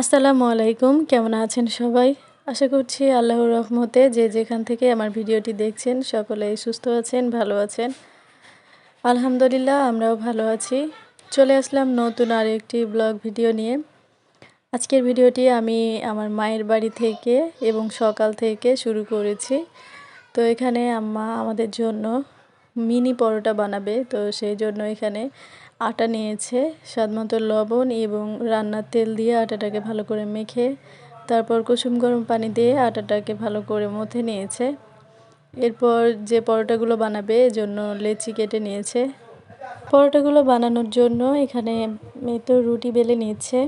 আসসালামু আলাইকুম, কেমন আছেন সবাই? আশা করছি আল্লাহর রহমতে যে যেখান থেকে আমার ভিডিওটি দেখছেন সকলেই সুস্থ আছেন, ভালো আছেন। আলহামদুলিল্লাহ, আমরাও ভালো আছি। চলে আসলাম নতুন আর একটি ব্লগ ভিডিও নিয়ে। আজকের ভিডিওটি আমি আমার মায়ের বাড়ি থেকে এবং সকাল থেকে শুরু করেছি। তো এখানে আম্মা আমাদের জন্য মিনি পরোটা বানাবে, তো সেই জন্য এখানে আটা নিয়েছে স্বাদমতো লবণ এবং রান্নার তেল দিয়ে আটাটাকে ভালো করে মেখে, তারপর কুসুম গরম পানি দিয়ে আটাটাকে ভালো করে মথে নিয়েছে। এরপর যে পরোটাগুলো বানাবে জন্য লেচি কেটে নিয়েছে। পরোটাগুলো বানানোর জন্য এখানে তো রুটি বেলে নিচ্ছে।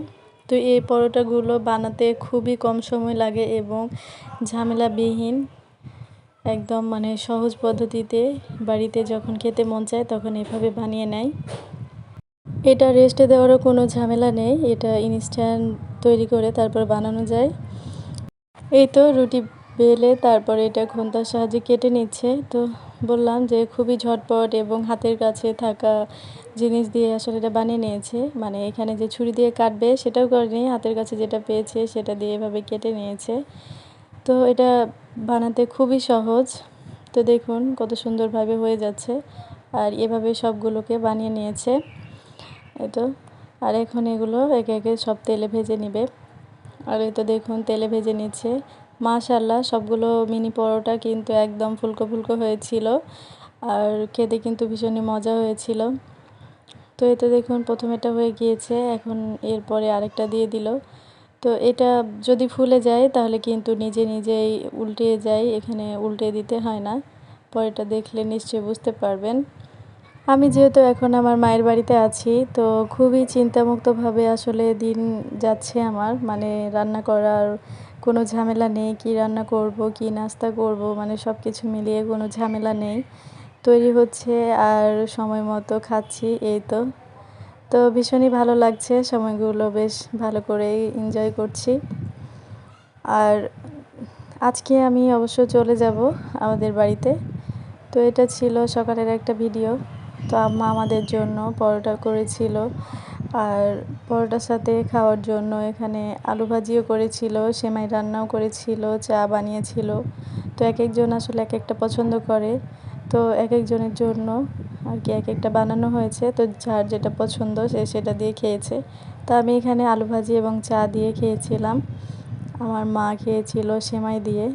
তো এই পরোটাগুলো বানাতে খুবই কম সময় লাগে এবং ঝামেলাবিহীন। একদম মানে সহজ পদ্ধতিতে বাড়িতে যখন খেতে মন চায়, তখন এভাবে বানিয়ে নেয়। এটা রেস্টে দেওয়ারও কোনো ঝামেলা নেই। এটা ইনস্ট্যান্ট তৈরি করে তারপর বানানো যায়। এই তো রুটি বেলে তারপর এটা খুন্তার সাহায্যে কেটে নিচ্ছে। তো বললাম যে খুবই ঝটপট এবং হাতের কাছে থাকা জিনিস দিয়ে আসলে এটা বানিয়ে নিয়েছে। মানে এখানে যে ছুরি দিয়ে কাটবে সেটাও করেনি, হাতের কাছে যেটা পেয়েছে সেটা দিয়ে এভাবে কেটে নিয়েছে। তো এটা বানাতে খুবই সহজ। তো দেখুন কত সুন্দরভাবে হয়ে যাচ্ছে। আর এভাবে সবগুলোকে বানিয়ে নিয়েছে। তো আর এখন এগুলো একে একে সব তেলে ভেজে নিবে। আর এই তো দেখুন, তেলে ভেজে নিচ্ছে। মাশাল্লাহ সবগুলো মিনি পরোটা কিন্তু একদম ফুলকো ফুলকো হয়েছিল। আর খেতে কিন্তু ভীষণই মজা হয়েছিল। তো এই তো দেখুন প্রথম এটা হয়ে গিয়েছে, এখন এরপরে আরেকটা দিয়ে দিল। তো এটা যদি ফুলে যায়, তাহলে কিন্তু নিজে নিজেই উল্টে যায়, এখানে উল্টে দিতে হয় না। পরেটা দেখলে নিশ্চয়ই বুঝতে পারবেন। আমি যেহেতু এখন আমার মায়ের বাড়িতে আছি, তো খুবই চিন্তামুক্তভাবে আসলে দিন যাচ্ছে আমার। মানে রান্না করার কোনো ঝামেলা নেই, কি রান্না করব, কি নাস্তা করব মানে সব কিছু মিলিয়ে কোনো ঝামেলা নেই। তৈরি হচ্ছে আর সময় মতো খাচ্ছি, এই তো। তো ভীষণই ভালো লাগছে, সময়গুলো বেশ ভালো করেই এনজয় করছি। আর আজকে আমি অবশ্য চলে যাব আমাদের বাড়িতে। তো এটা ছিল সকালের একটা ভিডিও তো আম্মা আমাদের জন্য পরোটা করেছিল। আর পরোটার সাথে খাওয়ার জন্য এখানে আলু ভাজিও করেছিল, সেমাই রান্নাও করেছিল, চা বানিয়েছিল। তো এক একজন আসলে এক একটা পছন্দ করে। তো এক একজনের জন্য আর কি এক একটা বানানো হয়েছে। তো যার যেটা পছন্দ সে সেটা দিয়ে খেয়েছে। তো আমি এখানে আলু ভাজি এবং চা দিয়ে খেয়েছিলাম। আমার মা খেয়েছিল সেমাই দিয়ে।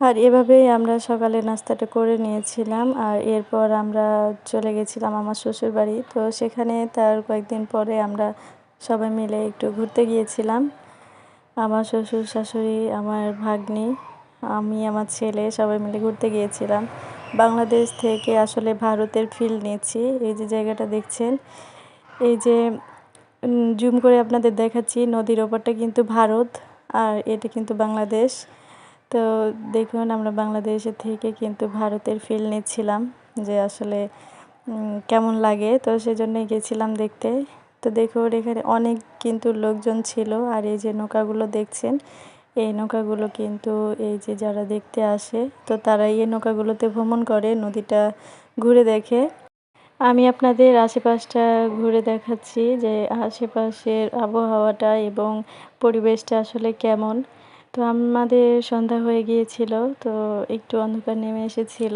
আর এভাবেই আমরা সকালে নাস্তাটা করে নিয়েছিলাম আর এরপর আমরা চলে গেছিলাম আমার শ্বশুর বাড়ি। তো সেখানে তার কয়েকদিন পরে আমরা সবাই মিলে একটু ঘুরতে গিয়েছিলাম। আমার শ্বশুর শাশুড়ি, আমার ভাগ্নি, আমি, আমার ছেলে সবাই মিলে ঘুরতে গিয়েছিলাম। বাংলাদেশ থেকে আসলে ভারতের ফিল নিয়েছি। এই যে জায়গাটা দেখছেন, এই যে জুম করে আপনাদের দেখাচ্ছি, নদীর ওপরটা কিন্তু ভারত আর এটা কিন্তু বাংলাদেশ। তো দেখুন, আমরা বাংলাদেশের থেকে কিন্তু ভারতের ফিল নিচ্ছিলাম যে আসলে কেমন লাগে। তো সেজন্যই গেছিলাম দেখতে। তো দেখুন, এখানে অনেক কিন্তু লোকজন ছিল আর এই যে নৌকাগুলো দেখছেন, এই নৌকাগুলো কিন্তু এই যে যারা দেখতে আসে, তো তারা এই নৌকাগুলোতে ভ্রমণ করে, নদীটা ঘুরে দেখে। আমি আপনাদের আশেপাশটা ঘুরে দেখাচ্ছি যে আশেপাশের আবহাওয়াটা এবং পরিবেশটা আসলে কেমন। তো আমাদের সন্ধ্যা হয়ে গিয়েছিল, তো একটু অন্ধকার নেমে এসেছিল।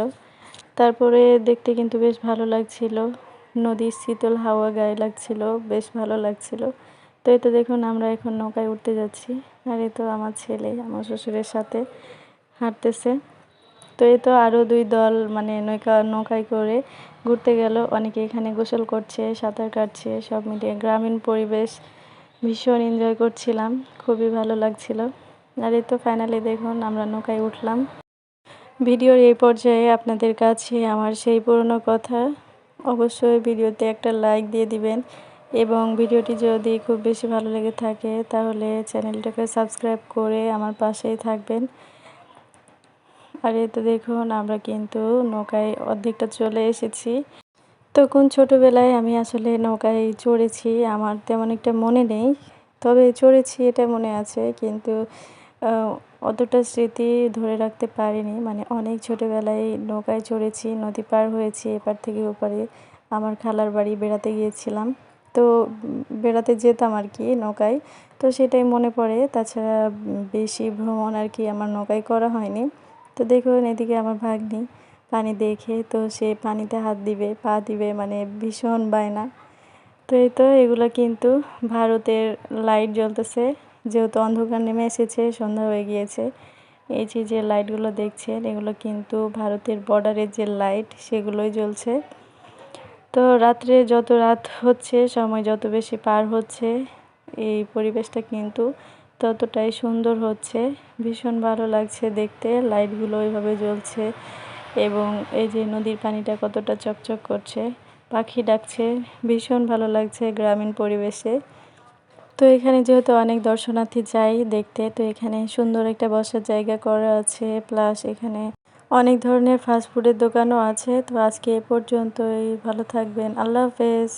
তারপরে দেখতে কিন্তু বেশ ভালো লাগছিল। নদীর শীতল হাওয়া গায়ে লাগছিল, বেশ ভালো লাগছিল। তো এই তো দেখুন, আমরা এখন নৌকায় উঠতে যাচ্ছি। আর এই তো আমার ছেলে, আমার শ্বশুরের সাথে হাঁটতেছে। তো এই তো আরও দুই দল মানে নৌকা, নৌকায় করে ঘুরতে গেল। অনেকে এখানে গোসল করছে, সাঁতার কাটছে, সব মিলিয়ে গ্রামীণ পরিবেশ ভীষণ এনজয় করছিলাম। খুবই ভালো লাগছিল। আর এই তো ফাইনালি দেখুন আমরা নৌকায় উঠলাম। ভিডিওর এই পর্যায়ে আপনাদের কাছে আমার সেই পুরনো কথা। অবশ্যই ভিডিওতে একটা লাইক দিয়ে দিবেন এবং ভিডিওটি যদি খুব বেশি ভালো লেগে থাকে তাহলে চ্যানেলটাকে সাবস্ক্রাইব করে আমার পাশেই থাকবেন। আর এই তো দেখুন আমরা কিন্তু নৌকায় অর্ধেকটা চলে এসেছি। তখন ছোটোবেলায় আমি আসলে নৌকায় চড়েছি, আমার তেমন একটা মনে নেই। তবে চড়েছি এটা মনে আছে, কিন্তু অতটা স্মৃতি ধরে রাখতে পারিনি। মানে অনেক ছোটোবেলায় নৌকায় চড়েছি, নদী পার হয়েছি, এপার থেকে ওপারে আমার খালার বাড়ি বেড়াতে গিয়েছিলাম। তো বেড়াতে যেতাম আর কি নৌকায়। তো সেটাই মনে পড়ে। তাছাড়া বেশি ভ্রমণ আর কি আমার নৌকায় করা হয়নি। তো দেখুন, এদিকে আমার ভাগ্নি পানি দেখে, তো সে পানিতে হাত দিবে, পা দিবে মানে ভীষণ বায়না। তো এই তো এগুলো কিন্তু ভারতের লাইট জ্বলতেছে। যেহেতু অন্ধকার নেমে এসেছে, সন্ধ্যা হয়ে গিয়েছে। এই যে যে লাইটগুলো দেখছেন, এগুলো কিন্তু ভারতের বর্ডারের যে লাইট সেগুলোই জ্বলছে। তো রাত্রে যত রাত হচ্ছে, সময় যত বেশি পার হচ্ছে, এই পরিবেশটা কিন্তু ততটাই সুন্দর হচ্ছে। ভীষণ ভালো লাগছে দেখতে লাইটগুলো ওইভাবে জ্বলছে এবং এই যে নদীর পানিটা কতটা চকচক করছে, পাখি ডাকছে, ভীষণ ভালো লাগছে গ্রামীণ পরিবেশে। তো এখানে যেহেতু অনেক দর্শনার্থী যায় দেখতে, তো এখানে সুন্দর একটা বসার জায়গা করা আছে। প্লাস এখানে অনেক ধরনের ফাস্টফুডের দোকানও আছে। তো আজকে এ পর্যন্তই। ভালো থাকবেন। আল্লাহ হাফেজ।